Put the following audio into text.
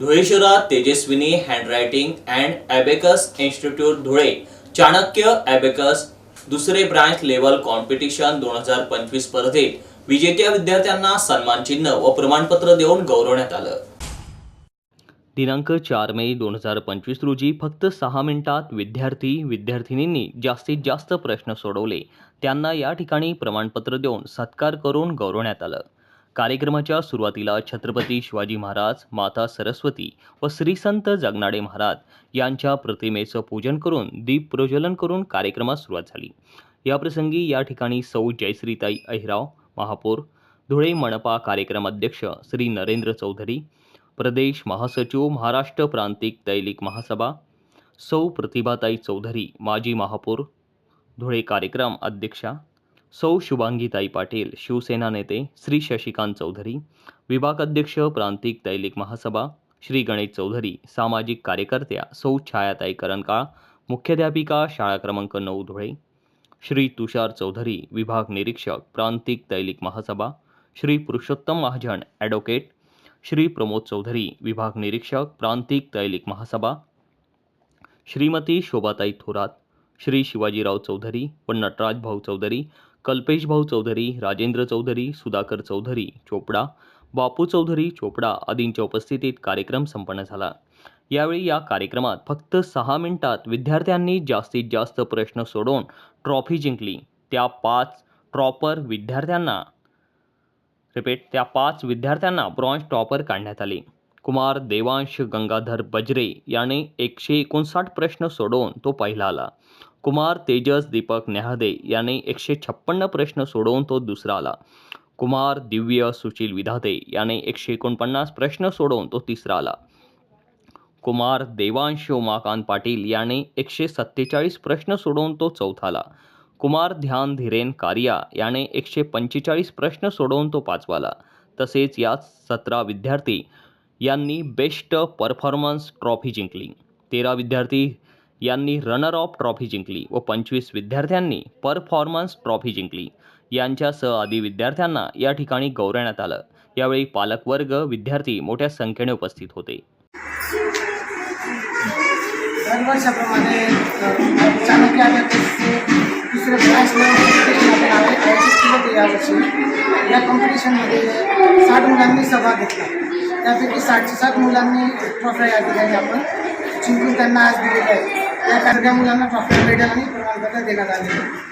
धुळे शहरात Tejaswini handwriting and abacus institute Dhule. Chanakya abacus दुसरे branch level competition दोन हजार पंचवीस स्पर्धेत. विजेत्या विद्यार्थ्यांना सन्मान चिन्ह व प्रमाणपत्र देऊन गौरवण्यात आलं. दिनांक चार मे दोन हजार पंचवीस रोजी फक्त सहा मिनिटात विद्यार्थी विद्यार्थिनींनी जास्तीत जास्त प्रश्न सोडवले. त्यांना या ठिकाणी प्रमाणपत्र देऊन सत्कार करून गौरवण्यात आलं. कार्यक्रमाच्या सुरुवातीला छत्रपती शिवाजी महाराज माता सरस्वती व श्री संत जगनाडे महाराज यांच्या प्रतिमेचं पूजन करून दीप प्रज्वलन करून कार्यक्रमास सुरुवात झाली. याप्रसंगी या ठिकाणी सौ जयश्रीताई अहिराव महापौर धुळे मनपा कार्यक्रम अध्यक्ष श्री नरेंद्र चौधरी प्रदेश महासचिव महाराष्ट्र प्रांतिक दैनिक महासभा सौ प्रतिभाताई चौधरी माजी महापौर धुळे कार्यक्रम अध्यक्षा सौ शुभांगीताई पाटील शिवसेना नेते श्री शशिकांत चौधरी विभाग अध्यक्ष प्रांतिक दैनिक महासभा श्री गणेश चौधरी सामाजिक कार्यकर्त्या सौ छायाताई करणकाळ मुख्याध्यापिका शाळा क्रमांक नऊ धुळे श्री तुषार चौधरी विभाग निरीक्षक प्रांतिक दैनिक महासभा श्री पुरुषोत्तम महाजन ॲडव्होकेट श्री प्रमोद चौधरी विभाग निरीक्षक प्रांतिक दैनिक महासभा श्रीमती शोभाताई थोरात श्री शिवाजीराव चौधरी व नटराज भाऊ चौधरी कल्पेश भाऊ चौधरी राजेंद्र चौधरी सुधाकर चौधरी चोपडा बापू चौधरी चोपडा आदींच्या उपस्थितीत कार्यक्रम संपन्न झाला. यावेळी या कार्यक्रमात फक्त सहा मिनिटात विद्यार्थ्यांनी जास्तीत जास्त प्रश्न सोडवून ट्रॉफी जिंकली. त्या पाच ट्रॉपर विद्यार्थ्यांना रिपीट त्या पाच विद्यार्थ्यांना ब्रॉन्ज टॉपर काढण्यात आले. कुमार देवांश गंगाधर बजरे याने एकशे एकोणसाठ प्रश्न सोडवून तो पहिला आला. कुमार तेजस दीपक नेहादे याने एकशे छप्पन्न प्रश्न सोडवून तो दुसरा आला. कुमार दिव्य सुशील विधाते याने एकशे एकोणपन्नास प्रश्न सोडवून तो तिसरा आला. कुमार देवांश उमाकांत पाटील याने एकशे सत्तेचाळीस प्रश्न सोडवून तो चौथा आला. कुमार ध्यान धीरेन कारिया याने एकशे पंचेचाळीस प्रश्न सोडवून तो पाचवाला तसेच यात सतरा विद्यार्थी यांनी बेस्ट परफॉर्मन्स ट्रॉफी जिंकली. तेरा विद्यार्थी यांनी रनर ऑफ ट्रॉफी जिंकली व पंचवीस विद्यार्थ्यांनी परफॉर्मन्स ट्रॉफी जिंकली. यांच्यासह आदी विद्यार्थ्यांना या ठिकाणी गौरवण्यात आलं. यावेळी पालकवर्ग विद्यार्थी मोठ्या संख्येने उपस्थित होते. दरवर्षाप्रमाणे चाणक्य दुसरे आयोजित केलं होतं यावर्षी. या कॉम्पिटिशनमध्ये साठ मुलांनी सहभाग घेतला. त्यापैकी साठशे सात मुलांनी ट्रॉफ्या या ठिकाणी आपण जिंकून त्यांना आज दिलेल्या आहेत या सगळ्या मुलांना ट्रॉफी मेडल आणि प्रमाणपत्र देण्यात आले